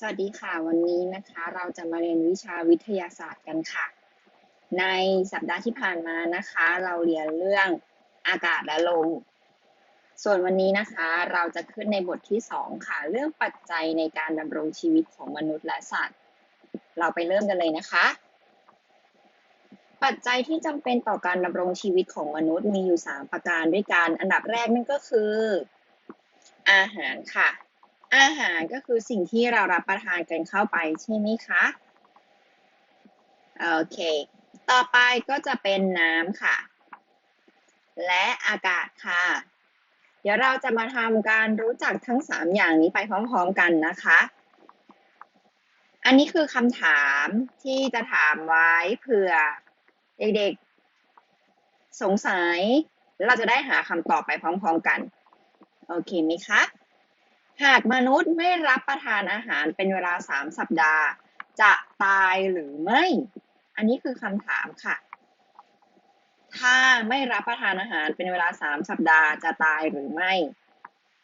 สวัสดีค่ะ วันนี้นะคะเราจะมาเรียนวิชาวิทยาศาสตร์กันค่ะ ในสัปดาห์ที่ผ่านมานะคะ เราเรียนเรื่องอากาศและลม ส่วนวันนี้นะคะเราจะขึ้นในบทที่สองค่ะ เรื่องปัจจัยในการดำรงชีวิตของมนุษย์และสัตว์ เราไปเริ่มกันเลยนะคะ ปัจจัยที่จำเป็นต่อการดำรงชีวิตของมนุษย์มีอยู่ 3 ประการด้วยกัน อันดับแรกนั่นก็คือ อาหารค่ะ อาหารก็คือสิ่งที่เรารับประทานกันเข้าไปใช่ไหมคะ โอเค ต่อไปก็จะเป็นน้ำค่ะ และอากาศค่ะ เดี๋ยวเราจะมาทำการรู้จักทั้ง 3 อย่างนี้ไปพร้อม ๆ กันนะคะ อันนี้คือคำถามที่จะถามไว้เผื่อเด็กๆ สงสัย เราจะได้หาคำตอบไปพร้อม ๆ กัน โอเคไหมคะ หากมนุษย์ไม่รับประทานอาหารเป็นเวลา 3 สัปดาห์ จะตายหรือไม่ อันนี้คือคำถามค่ะ ถ้าไม่รับประทานอาหารเป็นเวลา 3 สัปดาห์จะตายหรือไม่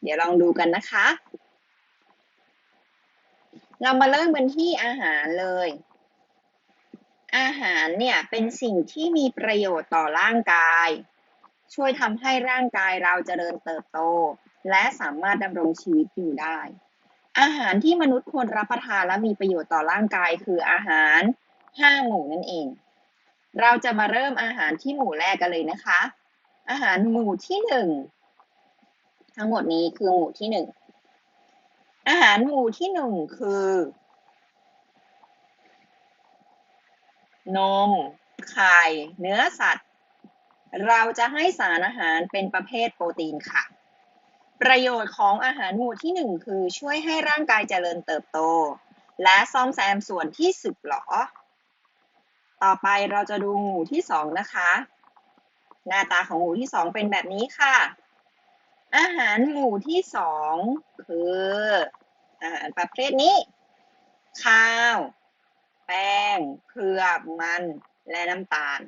เดี๋ยวลองดูกันนะคะ เรามาเริ่มกันที่อาหารเลย อาหารเนี่ยเป็นสิ่งที่มีประโยชน์ต่อร่างกาย ช่วยทำให้ร่างกายเราจเจริญเติบโต และสามารถดำรงชีวิตอยู่ได้ อาหารที่มนุษย์ควรรับประทานและมีประโยชน์ต่อร่างกายคืออาหาร5หมู่นั่นเอง เราจะมาเริ่มอาหารที่หมู่แรกกันเลยนะคะ อาหารหมู่ที่หนึ่งทั้งหมดนี้คือหมู่ที่หนึ่งอาหารหมู่ที่หนึ่งคือ นม ไข่ เนื้อสัตว์ เราจะให้สารอาหารเป็นประเภทโปรตีนค่ะ ประโยชน์ของอาหารหมู่ที่หนึ่งคือช่วยให้ร่างกายเจริญเติบโต และซ่อมแซมส่วนที่สึกหรอ ต่อไปเราจะดูหมู่ที่สองนะคะ หน้าตาของหมู่ที่สองเป็นแบบนี้ค่ะ อาหารหมู่ที่สองคืออาหารประเภทนี้ ข้าว แป้งเผือกมันและน้ำตาล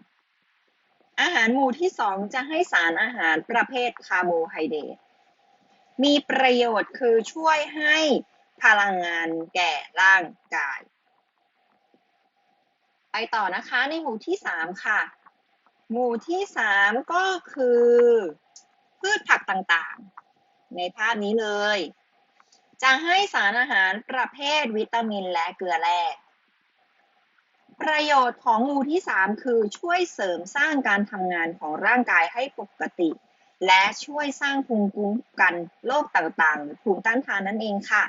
อาหารหมู่ที่สองจะให้สารอาหารประเภทคาร์โบไฮเดรต มีประโยชน์คือช่วยให้พลังงานแก่ร่างกาย ไปต่อนะคะในหมู่ที่สามค่ะ หมู่ที่สามก็คือ พืชผักต่างๆ ในภาพนี้เลย จะให้สารอาหารประเภทวิตามินและเกลือแร่ประโยชน์ของหมู่ที่ 3 คือช่วยเสริมสร้างการทำงานของร่างกายให้ปกติ และช่วยสร้างภูมิคุ้มกันโรคต่างๆ หรือภูมิต้านทานนั่นเองค่ะ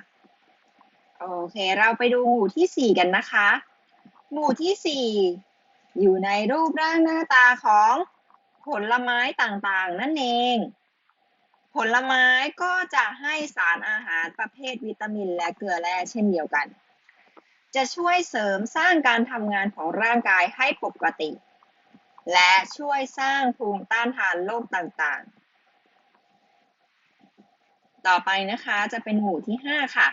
โอเค เราไปดูหมู่ที่ 4 กันนะคะ หมู่ที่ 4 อยู่ในรูปร่างหน้าตาของผลไม้ต่างๆ นั่นเอง ผลไม้ก็จะให้สารอาหารประเภทวิตามินและเกลือแร่เช่นเดียวกัน จะช่วยเสริมสร้างการทำงานของร่างกายให้ปกติ และช่วยสร้างภูมิต้านทานโรคต่างๆ ต่อไปนะคะจะเป็นหมู่ที่ 5 ค่ะ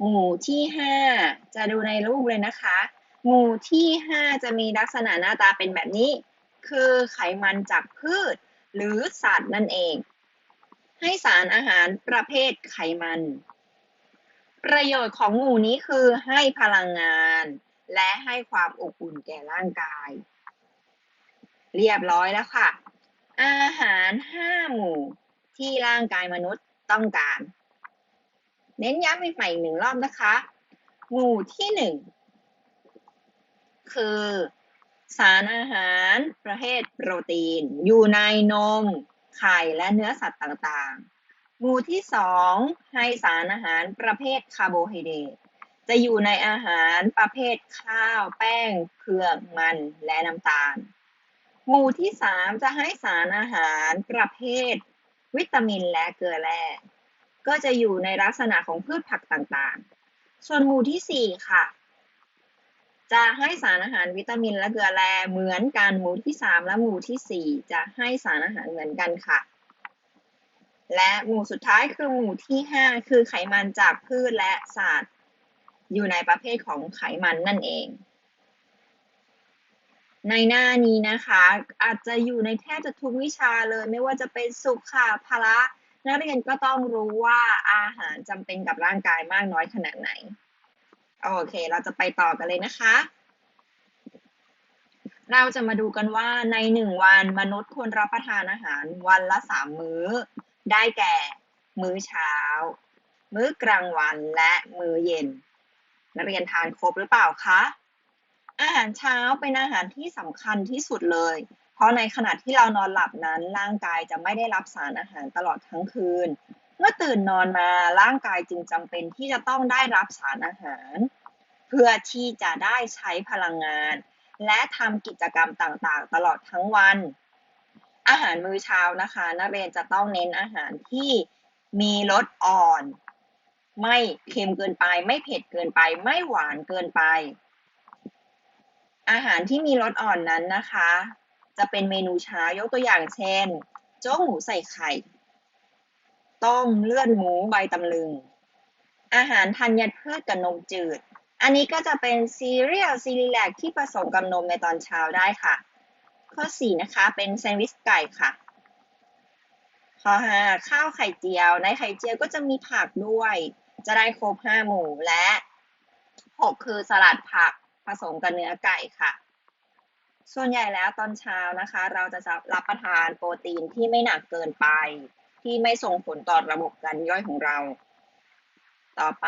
หมู่ที่ 5 จะดูในรูปเลยนะคะ หมู่ที่ 5 จะมีลักษณะหน้าตาเป็นแบบนี้ คือไขมันจากพืช หรือสัตว์นั่นเอง ให้สารอาหารประเภทไขมัน ประโยชน์ของหมู่นี้คือให้พลังงาน และให้ความอบอุ่นแก่ร่างกาย เรียบร้อยแล้วค่ะ อาหาร 5 หมู่ ที่ร่างกายมนุษย์ต้องการ เน้นย้ำอีกใหม่หนึ่งรอบนะคะ หมู่ที่หนึ่งคือ สารอาหารประเภทโปรตีน อยู่ในนม ไข่และเนื้อสัตว์ต่างๆ หมู่ที่สองให้สารอาหารประเภทคาร์โบไฮเดรตจะอยู่ในอาหารประเภทข้าว แป้งเผือกมันและน้ำตาล หมู่ที่สามจะให้สารอาหารประเภท วิตามินและเกลือแร่ก็จะอยู่ในลักษณะของพืชผักต่างๆ ส่วนหมู่ที่ 4 ค่ะ จะให้สารอาหารวิตามินและเกลือแร่เหมือนกันหมู่ที่ 3 และหมู่ที่ 4 จะให้สารอาหารเหมือนกันค่ะ และหมู่สุดท้ายคือหมู่ที่ 5 คือไขมันจากพืชและสัตว์อยู่ในประเภทของไขมันนั่นเอง ในหน้านี้นะคะ อาจจะอยู่ในแทบจะทุกวิชาเลย ไม่ว่าจะเป็นสุขค่ะพละนักเรียนก็ต้องรู้ว่าอาหารจำเป็นกับร่างกายมากน้อยขนาดไหน โอเค เราจะไปต่อกันเลยนะคะ เราจะมาดูกันว่าในหนึ่งวันมนุษย์ควรรับประทานอาหารวันละสามมื้อ ได้แก่ มื้อเช้า มื้อกลางวันและมื้อเย็น นักเรียนทานครบหรือเปล่าคะ อาหารเช้าเป็นอาหารที่สำคัญที่สุดเลย เพราะในขณะที่เรานอนหลับนั้น ร่างกายจะไม่ได้รับสารอาหารตลอดทั้งคืน เมื่อตื่นนอนมาร่างกายจึงจำเป็นที่จะต้องได้รับสารอาหาร เพื่อที่จะได้ใช้พลังงาน และทำกิจกรรมต่างๆ ตลอดทั้งวัน อาหารมื้อเช้านะคะนักเรียนจะต้องเน้นอาหารที่มีรสอ่อน ไม่เค็มเกินไป ไม่เผ็ดเกินไป ไม่หวานเกินไป อาหารที่มีรสอ่อนนั้นนะคะ จะเป็นเมนูเช้ายกตัวอย่างเช่น โจ๊กหมูใส่ไข่ ต้มเลือดหมูใบตำลึง อาหารธัญพืชกับนมจืด อันนี้ก็จะเป็นซีเรียลซีรีแลกที่ผสมกับนมในตอนเช้าได้ค่ะ ข้อ 4 นะคะเป็นแซนด์วิชไก่ค่ะ ข้อ 5 ข้าวไข่เจียว ในไข่เจียวก็จะมีผักด้วย จะได้ครบ 5 หมู่และ 6 คือสลัดผัก ผสมกับเนื้อไก่ค่ะ ส่วนใหญ่แล้วตอนเช้านะคะ เราจะรับประทานโปรตีนที่ไม่หนักเกินไป ที่ไม่ส่งผลต่อระบบการย่อยของเรา ต่อไป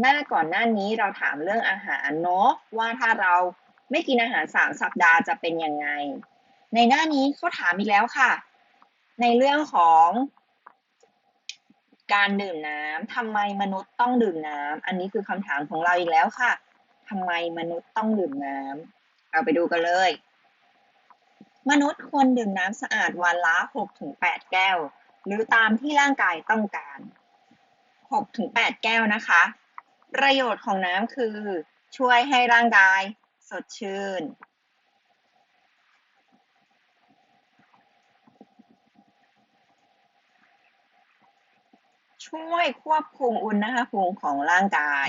หน้าก่อนหน้านี้เราถามเรื่องอาหารเนาะว่าถ้าเราไม่กินอาหารสามสัปดาห์จะเป็นยังไง ในหน้านี้เขาถามอีกแล้วค่ะ ในเรื่องของ การดื่มน้ำทำไมมนุษย์ต้องดื่มน้ำอันนี้คือคำถามของเราอีกแล้วค่ะทำไมมนุษย์ต้องดื่มน้ำเราไปดูกันเลย มนุษย์ควรดื่มน้ำสะอาดวันละ 6-8 แก้ว หรือตามที่ร่างกายต้องการ 6-8 แก้วนะคะ ประโยชน์ของน้ำคือช่วยให้ร่างกายสดชื่น ช่วยควบคุมอุณหภูมิของร่างกาย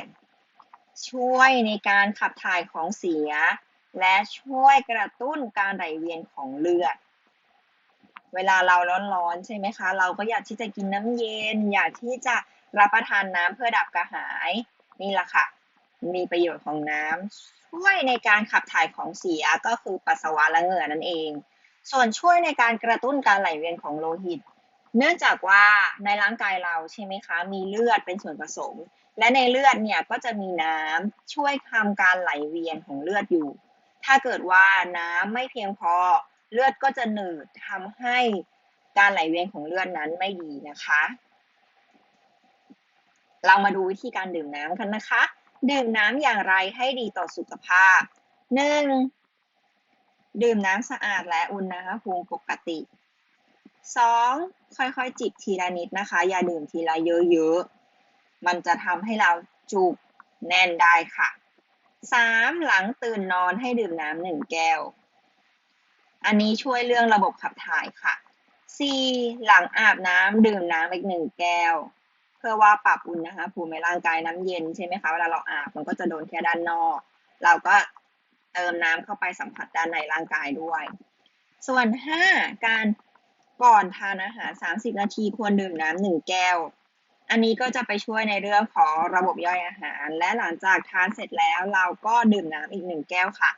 ช่วยในการขับถ่ายของเสีย และช่วยกระตุ้นการไหลเวียนของเลือด เวลาเราร้อนๆใช่ไหมคะ เราก็อยากที่จะกินน้ำเย็น อยากที่จะรับประทานน้ำเพื่อดับกระหาย นี่แหละค่ะ มีประโยชน์ของน้ำช่วยในการขับถ่ายของเสียก็คือปัสสาวะและเหงื่อนั่นเอง ส่วนช่วยในการกระตุ้นการไหลเวียนของโลหิต เนื่องจากว่าในร่างกายเราใช่ไหมคะ มีเลือดเป็นส่วนผสม และในเลือดเนี่ยก็จะมีน้ำช่วยทำการไหลเวียนของเลือดอยู่ ถ้าเกิดว่าน้ำไม่เพียงพอเลือดก็จะหนืดทำให้การไหลเวียนของเลือดนั้นไม่ดีนะคะ เรามาดูวิธีการดื่มน้ำกันนะคะ ดื่มน้ำอย่างไรให้ดีต่อสุขภาพ 1. ดื่มน้ำสะอาดและอุณหภูมิปกติ 2. ค่อยๆ จิบทีละนิดนะคะ อย่าดื่มทีละเยอะๆ มันจะทำให้เราจุกแน่นได้ค่ะ 3. หลังตื่นนอนให้ดื่มน้ำหนึ่งแก้ว อันนี้ช่วยเรื่องระบบขับถ่ายค่ะ 4. หลังอาบน้ำดื่มน้ำอีกหนึ่งแก้ว เพื่อว่าปรับอุณหภูมิในร่างกายน้ำเย็นใช่ไหมคะเวลาเราอาบมันก็จะโดนแค่ด้านนอก เราก็เติมน้ำเข้าไปสัมผัสด้านในร่างกายด้วย ส่วน 5. การ ก่อนทานอาหาร 30 นาทีควรดื่มน้ำหนึ่งแก้ว อันนี้ก็จะไปช่วยในเรื่องของระบบย่อยอาหาร และหลังจากทานเสร็จแล้วเราก็ดื่มน้ำอีกหนึ่งแก้วค่ะ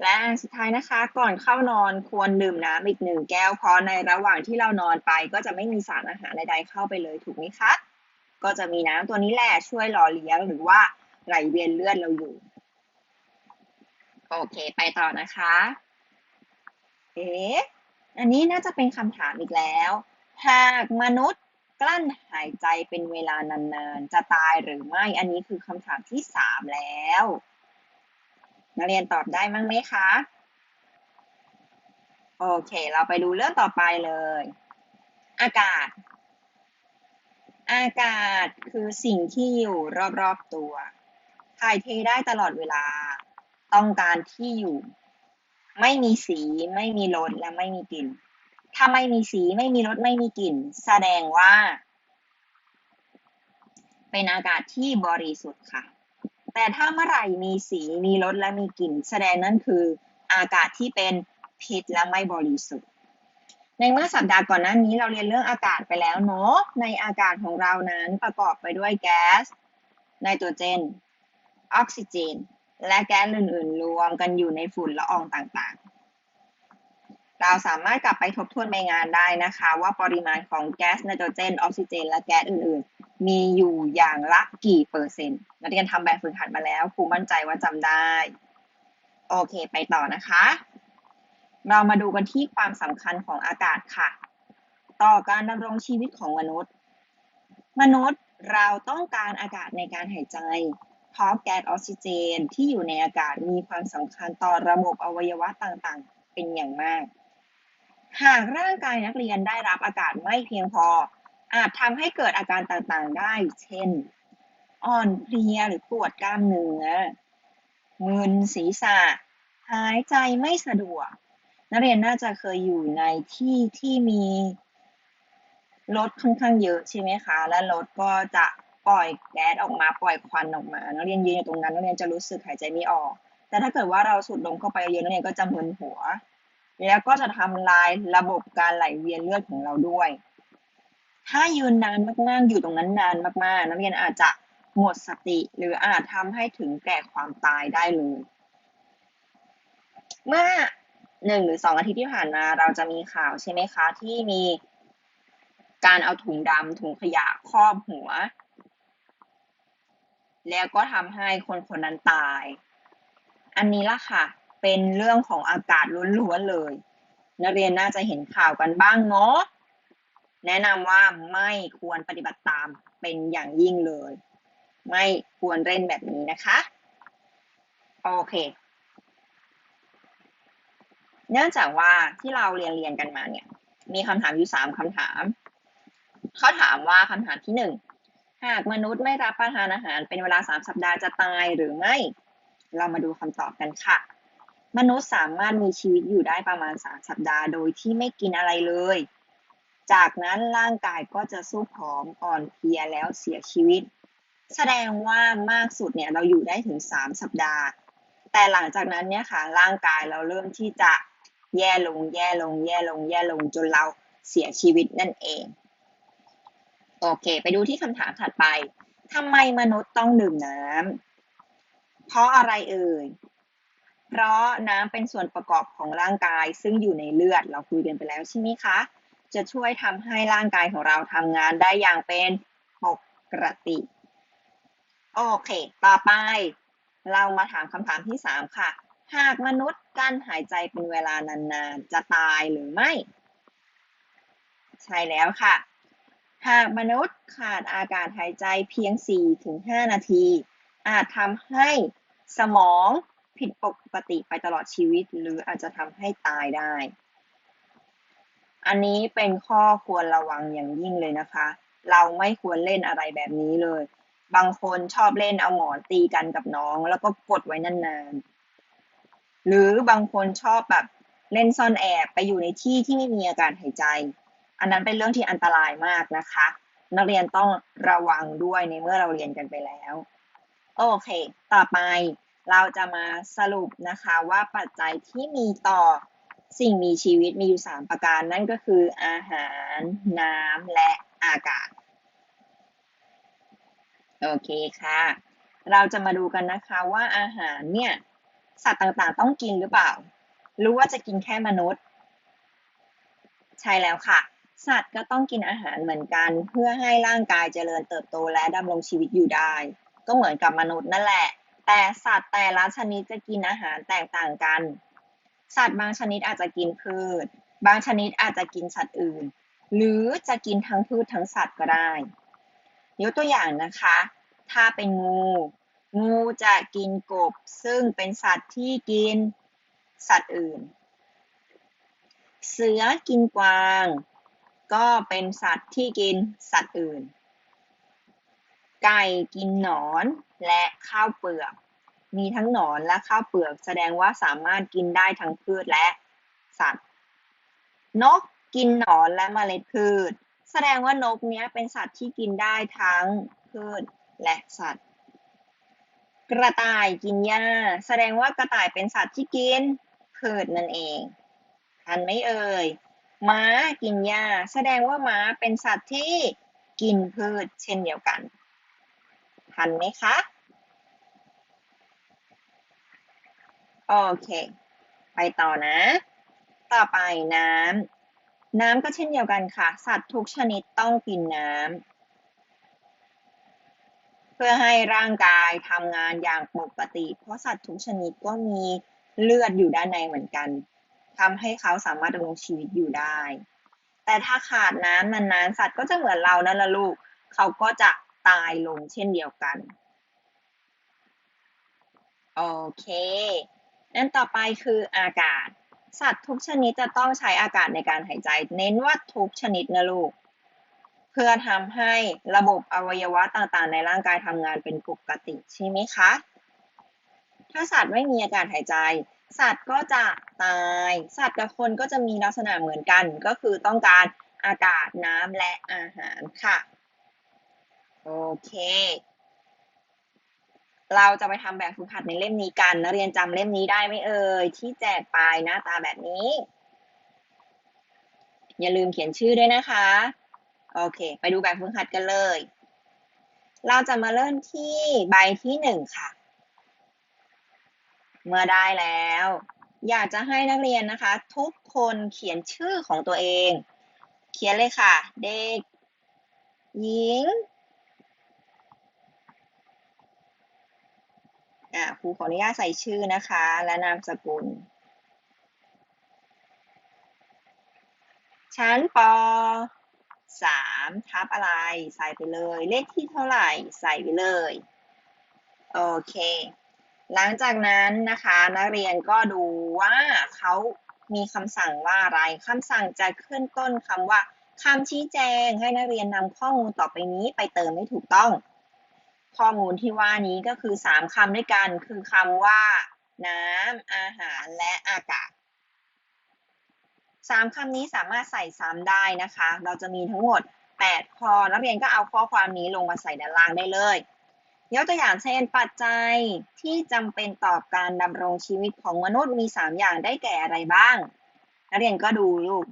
และอันสุดท้ายนะคะก่อนเข้านอนควรดื่มน้ำอีกหนึ่งแก้วเพราะในระหว่างที่เรานอนไป ก็จะไม่มีสารอาหารใดๆเข้าไปเลยถูกไหมคะ ก็จะมีน้ำตัวนี้แหละช่วยหล่อเลี้ยงหรือว่าไหลเวียนเลือดเราอยู่ โอเค ไปต่อนะคะ เอ๊ะ อันนี้น่าจะเป็นคำถามอีกแล้ว หากมนุษย์กลั้นหายใจเป็นเวลานานๆ จะตายหรือไม่ อันนี้คือคำถามที่สามแล้ว นักเรียนตอบได้มั้งไหมคะ โอเค เราไปดูเรื่องต่อไปเลย อากาศ อากาศคือสิ่งที่อยู่รอบๆตัวถ่ายเทได้ตลอดเวลา ต้องการที่อยู่ ไม่มีสีไม่มีรสและไม่มีกลิ่น ถ้าไม่มีสีไม่มีรสไม่มีกลิ่น แสดงว่า เป็นอากาศที่บริสุทธิ์ค่ะ แต่ถ้าเมื่อไหร่มีสีมีรสและมีกลิ่น แสดงนั่นคืออากาศที่เป็นพิษและไม่บริสุทธิ์ ในเมื่อสัปดาห์ก่อนหน้านี้เราเรียนเรื่องอากาศไปแล้วเนาะ ในอากาศของเรานั้นประกอบไปด้วยแก๊สไนโตรเจน ออกซิเจน และแก๊สอื่นๆ รวมกันอยู่ในฝุ่นละอองต่างๆ เราสามารถกลับไปทบทวนใบงานได้นะคะ ว่าปริมาณของแก๊สไนโตรเจน ออกซิเจน และแก๊สอื่นๆ มีอยู่อย่างละกี่เปอร์เซ็นต์ นักเรียนทำแบบฝึกหัดมาแล้วครูมั่นใจว่าจำได้ โอเคไปต่อนะคะ เรามาดูกันที่ความสำคัญของอากาศค่ะ ต่อการดำรงชีวิตของมนุษย์ มนุษย์เราต้องการอากาศในการหายใจ เพราะแก๊สออกซิเจนที่อยู่ในอากาศมีความสำคัญต่อระบบอวัยวะต่างๆ เป็นอย่างมาก หากร่างกายนักเรียนได้รับอากาศไม่เพียงพอ อาจทำให้เกิดอาการต่างๆ ได้ เช่น อ่อนเพลียหรือปวดกล้ามเนื้อมึนศีรษะ หายใจไม่สะดวก นักเรียนน่าจะเคยอยู่ในที่ที่มีรถค่อนข้างเยอะใช่ไหมคะ และรถก็จะ ปล่อยแก๊สออกมาปล่อยควันออกมานักเรียนยืนอยู่ตรงนั้นนักเรียนจะรู้สึกหายใจไม่ออก แต่ถ้าเกิดว่าเราสูดลมเข้าไปเยอะนักเรียนก็จะมึนหัว แล้วก็จะทำลายระบบการไหลเวียนเลือดของเราด้วย ถ้ายืนนานมากๆอยู่ตรงนั้นนานมากๆ นักเรียนอาจจะหมดสติ หรืออาจทำให้ถึงแก่ความตายได้เลย เมื่อหนึ่งหรือสองอาทิตย์ที่ผ่านมาเราจะมีข่าวใช่ไหมคะ ที่มีการเอาถุงดำถุงขยะครอบหัว แล้วก็ทำให้คนคนนั้นตาย อันนี้ละค่ะ เป็นเรื่องของอากาศล้วนๆเลย นักเรียนน่าจะเห็นข่าวกันบ้างเนาะแนะนำว่าไม่ควรปฏิบัติตามเป็นอย่างยิ่งเลย ไม่ควรเล่นแบบนี้นะคะ โอเค เนื่องจากว่าที่เราเรียนเรียนกันมาเนี่ย มีคำถามอยู่สามคำถาม เขาถามว่าคำถามที่หนึ่ง หากมนุษย์ไม่รับประทานอาหารเป็นเวลาสามสัปดาห์จะตายหรือไม่ เรามาดูคำตอบกันค่ะ มนุษย์สามารถมีชีวิตอยู่ได้ประมาณสามสัปดาห์โดยที่ไม่กินอะไรเลย จากนั้นร่างกายก็จะสู้ผอมอ่อนเพลียแล้วเสียชีวิต แสดงว่ามากสุดเนี่ยเราอยู่ได้ถึงสามสัปดาห์ แต่หลังจากนั้นเนี่ยค่ะร่างกายเราเริ่มที่จะแย่ลงแย่ลงแย่ลงแย่ลงจนเราเสียชีวิตนั่นเอง โอเค ไปดูที่คำถามถัดไปทำไมมนุษย์ต้องดื่มน้ำเพราะอะไรเอ่ยเพราะน้ำเป็นส่วนประกอบของร่างกาย ซึ่งอยู่ในเลือดเราคุยกันไปแล้วใช่ไหมคะ จะช่วยทำให้ร่างกายของเราทำงานได้อย่างเป็นปกติ โอเค ต่อไป เรามาถามคำถามที่สามค่ะ หากมนุษย์กั้นหายใจเป็นเวลานานๆ จะตายหรือไม่ ใช่แล้วค่ะ หากมนุษย์ขาดอากาศหายใจเพียง 4-5 นาที อาจทำให้สมองผิดปกติไปตลอดชีวิต หรืออาจจะทำให้ตายได้ อันนี้เป็นข้อควรระวังอย่างยิ่งเลยนะคะ เราไม่ควรเล่นอะไรแบบนี้เลย บางคนชอบเล่นเอาหมอนตีกันกับน้อง แล้วก็กดไว้นานๆ หรือบางคนชอบแบบเล่นซ่อนแอบไปอยู่ในที่ที่ไม่มีอากาศหายใจ อันนั้นเป็นเรื่องที่อันตรายมากนะคะ นักเรียนต้องระวังด้วยในเมื่อเราเรียนกันไปแล้ว โอเค ต่อไปเราจะมาสรุปนะคะว่าปัจจัยที่มีต่อสิ่งมีชีวิตมีอยู่ 3 ประการนั่นก็คืออาหาร น้ำและอากาศ โอเคค่ะ เราจะมาดูกันนะคะว่าอาหารเนี่ยสัตว์ต่างๆต้องกินหรือเปล่า รู้ว่าจะกินแค่มนุษย์ ใช่แล้วค่ะ สัตว์ก็ต้องกินอาหารเหมือนกัน เพื่อให้ร่างกายเจริญเติบโตและดำรงชีวิตอยู่ได้ ก็เหมือนกับมนุษย์นั่นแหละ แต่สัตว์แต่ละชนิดจะกินอาหารแตกต่างกัน สัตว์บางชนิดอาจจะกินพืช บางชนิดอาจจะกินสัตว์อื่น หรือจะกินทั้งพืชทั้งสัตว์ก็ได้ยกตัวอย่างนะคะ ถ้าเป็นงู งูจะกินกบ ซึ่งเป็นสัตว์ที่กินสัตว์อื่น เสือกินกวาง ก็เป็นสัตว์ที่กินสัตว์อื่น ไก่กินหนอนและข้าวเปลือก มีทั้งหนอนและข้าวเปลือก แสดงว่าสามารถกินได้ทั้งพืชและสัตว์ นกกินหนอนและเมล็ดพืช แสดงว่านกเนี้ยเป็นสัตว์ที่กินได้ทั้งพืชและสัตว์ กระต่ายกินหญ้า แสดงว่ากระต่ายเป็นสัตว์ที่กินพืชนั่นเองทันไหมเอ่ย ม้ากินหญ้าแสดงว่าม้าเป็นสัตว์ที่กินพืชเช่นเดียวกัน ทันไหมคะ โอเค ไปต่อนะ ต่อไปน้ำ น้ำก็เช่นเดียวกันค่ะ สัตว์ทุกชนิดต้องกินน้ำ เพื่อให้ร่างกายทำงานอย่างปกติ เพราะสัตว์ทุกชนิดก็มีเลือดอยู่ด้านในเหมือนกัน ทำให้เขาสามารถดำรงชีวิตอยู่ได้ แต่ถ้าขาดน้ำนานๆสัตว์ก็จะเหมือนเรานั่นละลูก เขาก็จะตายลงเช่นเดียวกัน โอเค นั่นต่อไปคืออากาศ สัตว์ทุกชนิดจะต้องใช้อากาศในการหายใจ เน้นว่าทุกชนิดนะลูก เพื่อทำให้ระบบอวัยวะต่างๆ ในร่างกายทำงานเป็นปกติใช่ไหมคะ ถ้าสัตว์ไม่มีอากาศหายใจ สัตว์ก็จะตาย สัตว์กับคนก็จะมีลักษณะเหมือนกัน ก็คือต้องการอากาศน้ำและอาหารค่ะ โอเค เราจะไปทำแบบฝึกหัดในเล่มนี้กันนักเรียนจำเล่มนี้ได้ไหมเอ่ยที่แจกไปหน้าตาแบบนี้ อย่าลืมเขียนชื่อด้วยนะคะ โอเค ไปดูแบบฝึกหัดกันเลย เราจะมาเริ่มที่ใบที่หนึ่งค่ะ เมื่อได้แล้ว อยากจะให้นักเรียนนะคะ ทุกคนเขียนชื่อของตัวเอง เขียนเลยค่ะ เด็ก หญิงอ่าครูขออนุญาตใส่ชื่อนะคะ และนามสกุล ชั้นปสามทับอะไรใส่ไปเลย เลขที่เท่าไหร่ใส่ไปเลย โอเค หลังจากนั้นนะคะนักเรียนก็ดูว่าเขามีคำสั่งว่าอะไรคำสั่งจะขึ้นต้นคำว่าคำชี้แจงให้นักเรียนนำข้อมูลต่อไปนี้ไปเติมให้ถูกต้อง ข้อมูลที่ว่านี้ก็คือ 3คำด้วยกัน คือคำว่า น้ำอาหารและอากาศ 3คำนี้สามารถใส่ซ้ำได้นะคะ เราจะมีทั้งหมด 8 ข้อนักเรียนก็เอาข้อความนี้ลงมาใส่ด้านล่างได้เลย ยกตัวอย่างเช่น ปัจจัยที่จำเป็นต่อการดำรงชีวิตของมนุษย์มี 3 อย่างได้แก่อะไรบ้าง นักเรียนก็ดูลูก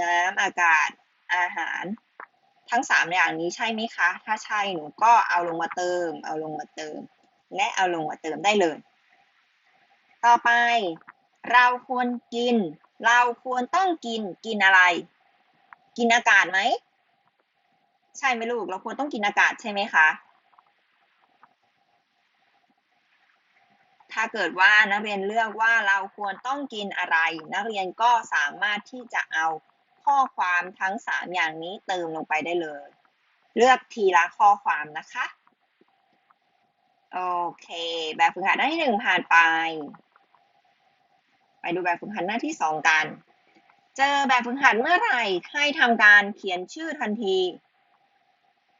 น้ำอากาศอาหาร ทั้ง 3 อย่างนี้ใช่ไหมคะ ถ้าใช่หนูก็เอาลงมาเติม เอาลงมาเติม และเอาลงมาเติมได้เลย ต่อไป เราควรกิน เราควรต้องกินกินอะไร กินอากาศไหม ใช่ไหมลูก เราควรต้องกินอากาศใช่ไหมคะ ถ้าเกิดว่านักเรียนเลือกว่าเราควรต้องกินอะไร นักเรียนก็สามารถที่จะเอาข้อความทั้ง 3 อย่างนี้เติมลงไปได้เลย เลือกทีละข้อความนะคะ โอเค แบบฝึกหัดหน้าที่หนึ่งผ่านไป ไปดูแบบฝึกหัดหน้าที่สองกัน เจอแบบฝึกหัดเมื่อไหร่ให้ทำการเขียนชื่อทันที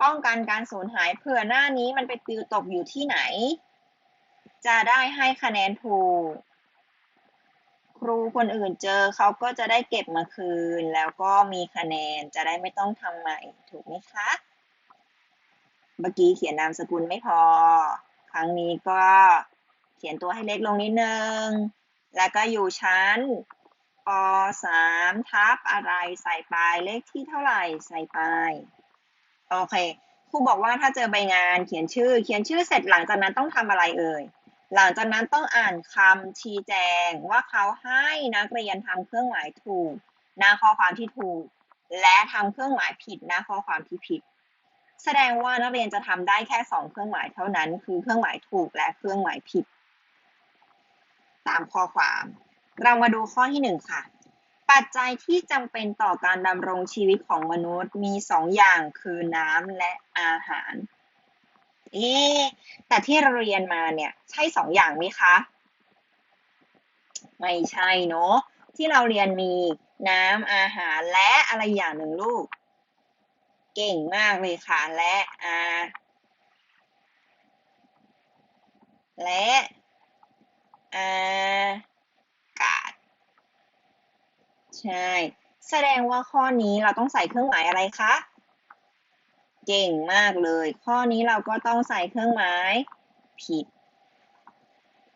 ป้องกันการสูญหายเผื่อหน้านี้มันไปปลิวตกอยู่ที่ไหน จะได้ให้คะแนนถูก ครูคนอื่นเจอเขาก็จะได้เก็บมาคืน แล้วก็มีคะแนนจะได้ไม่ต้องทำใหม่ถูกไหมคะ เมื่อกี้เขียนนามสกุลไม่พอ ครั้งนี้ก็เขียนตัวให้เล็กลงนิดนึง แล้วก็อยู่ชั้นป .3 ทับอะไรใส่ไปเลขที่เท่าไหร่ใส่ไป โอเคครูบอกว่าถ้าเจอใบงานเขียนชื่อ เขียนชื่อเสร็จหลังจากนั้นต้องทำอะไรเอ่ย หลังจากนั้นต้องอ่านคำชี้แจงว่าเขาให้นักเรียนทำเครื่องหมายถูกหน้าข้อความที่ถูก และทำเครื่องหมายผิดหน้าข้อความที่ผิด แสดงว่านักเรียนจะทำได้แค่สองเครื่องหมายเท่านั้น คือเครื่องหมายถูกและเครื่องหมายผิด ตามข้อความ เรามาดูข้อที่หนึ่งค่ะ ปัจจัยที่จำเป็นต่อการดำรงชีวิตของมนุษย์มีสองอย่างคือน้ำและอาหาร เอ๊แต่ที่เราเรียนมาเนี่ย ใช่สองอย่างไหมคะ ไม่ใช่เนาะที่เราเรียนมีน้ำอาหารและอะไรอย่างหนึ่งลูก เก่งมากเลยค่ะ และอาและอากาศ ใช่ แสดงว่าข้อนี้เราต้องใส่เครื่องหมายอะไรคะ เก่งมากเลย ข้อนี้เราก็ต้องใส่เครื่องหมายผิด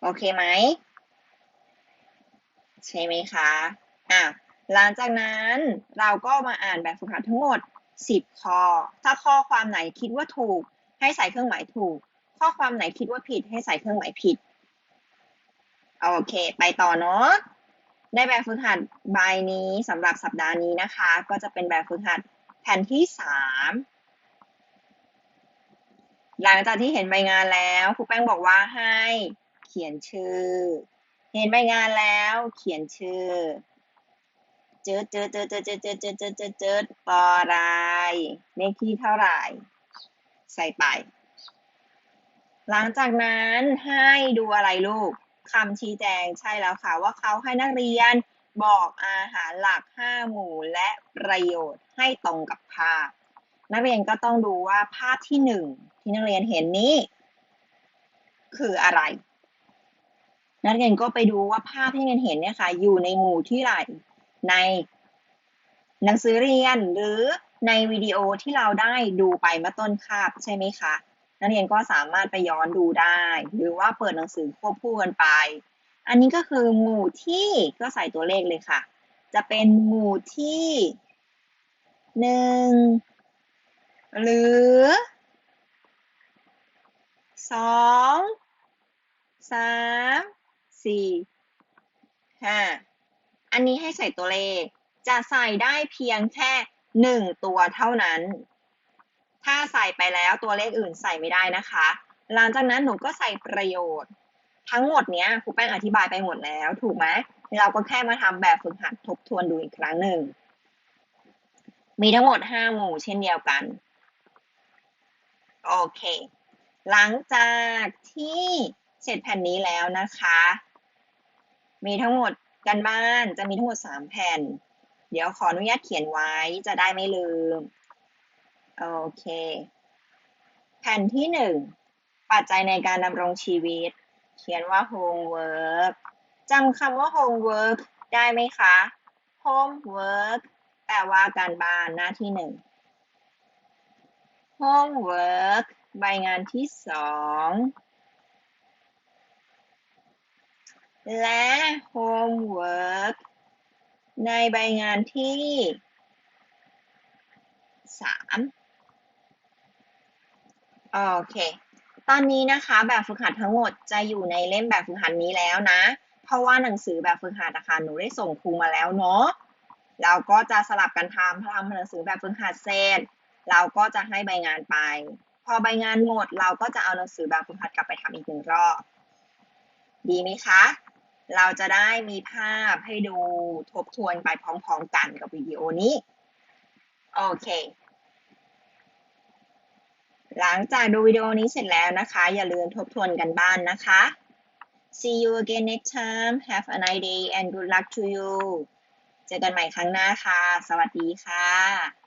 โอเคไหม ใช่ไหมคะอะหลังจากนั้นเราก็มาอ่านแบบฝึกหัดทั้งหมด 10 ข้อ ถ้าข้อความไหนคิดว่าถูก ให้ใส่เครื่องหมายถูก ข้อความไหนคิดว่าผิด ให้ใส่เครื่องหมายผิด โอเค ไปต่อเนาะได้แบบฝึกหัดใบนี้สำหรับสัปดาห์นี้นะคะ ก็จะเป็นแบบฝึกหัดแผ่นที่ 3 หลังจากที่เห็นใบงานแล้วครูแป้งบอกว่าให้เขียนชื่อ เห็นใบงานแล้วเขียนชื่อเจอเจอเจอเจอเจอเจอเจอเจอเจอเจอปออะไรเลขที่เท่าไหร่ ใส่ไป หลังจากนั้นให้ดูอะไรลูกคำชี้แจงใช่แล้วค่ะ ว่าเขาให้นักเรียนบอกอาหารหลัก 5 หมู่และประโยชน์ให้ตรงกับภาพ นักเรียนก็ต้องดูว่าภาพที่หนึ่ง ที่นักเรียนเห็นนี้ คืออะไร นักเรียนก็ไปดูว่าภาพที่นักเรียนเห็นเนี่ยค่ะ อยู่ในหมู่ที่ไหนในหนังสือเรียนหรือในวิดีโอที่เราได้ดูไปเมื่อต้นคาบใช่ไหมคะนักเรียนก็สามารถไปย้อนดูได้ หรือว่าเปิดหนังสือควบคู่กันไป อันนี้ก็คือหมู่ที่ก็ใส่ตัวเลขเลยค่ะ จะเป็นหมู่ที่หนึ่งหรือ สองสามสี่ห้าอันนี้ให้ใส่ตัวเลข จะใส่ได้เพียงแค่หนึ่งตัวเท่านั้น ถ้าใส่ไปแล้วตัวเลขอื่นใส่ไม่ได้นะคะ หลังจากนั้นหนูก็ใส่ประโยชน์ ทั้งหมดเนี้ยครูแป้งอธิบายไปหมดแล้ว ถูกไหมเราก็แค่มาทำแบบฝึกหัดทบทวนดูอีกครั้งหนึ่ง มีทั้งหมด5หมู่เช่นเดียวกัน โอเค หลังจากที่เสร็จแผ่นนี้แล้วนะคะ มีทั้งหมดกันบ้านจะมีทั้งหมด 3 แผ่น เดี๋ยวขออนุญาตเขียนไว้จะได้ไม่ลืม โอเค แผ่นที่ 1 ปัจจัยในการดำรงชีวิต เขียนว่า homework จำคำว่า homework ได้ไหมคะ homework แปลว่าการบ้านหน้าที่หนึ่ง homework ใบงานที่สองและ homework ในใบงานที่สามโอเค ตอนนี้นะคะแบบฝึกหัดทั้งหมดจะอยู่ในเล่มแบบฝึกหัดนี้แล้วนะ เพราะว่าหนังสือแบบฝึกหัดนะคะหนูได้ส่งครูมาแล้วเนาะ เราก็จะสลับกันทำทำหนังสือแบบฝึกหัดเสร็จเราก็จะให้ใบงานไป อใบงานหมดเราก็จะเอาหนังสือแบบฝึกหัดกลับไปทำอีกหนึ่งรอบ ดีไหมคะ เราจะได้มีภาพให้ดูทบทวนไปพร้อมๆกันกับวิดีโอนี้ โอเค หลังจากดูวิดีโอนี้เสร็จแล้วนะคะ อย่าลืมทบทวนกันบ้านนะคะ See you again next time have a nice day and good luck to you เจอกันใหม่ครั้งหน้าค่ะ สวัสดีค่ะ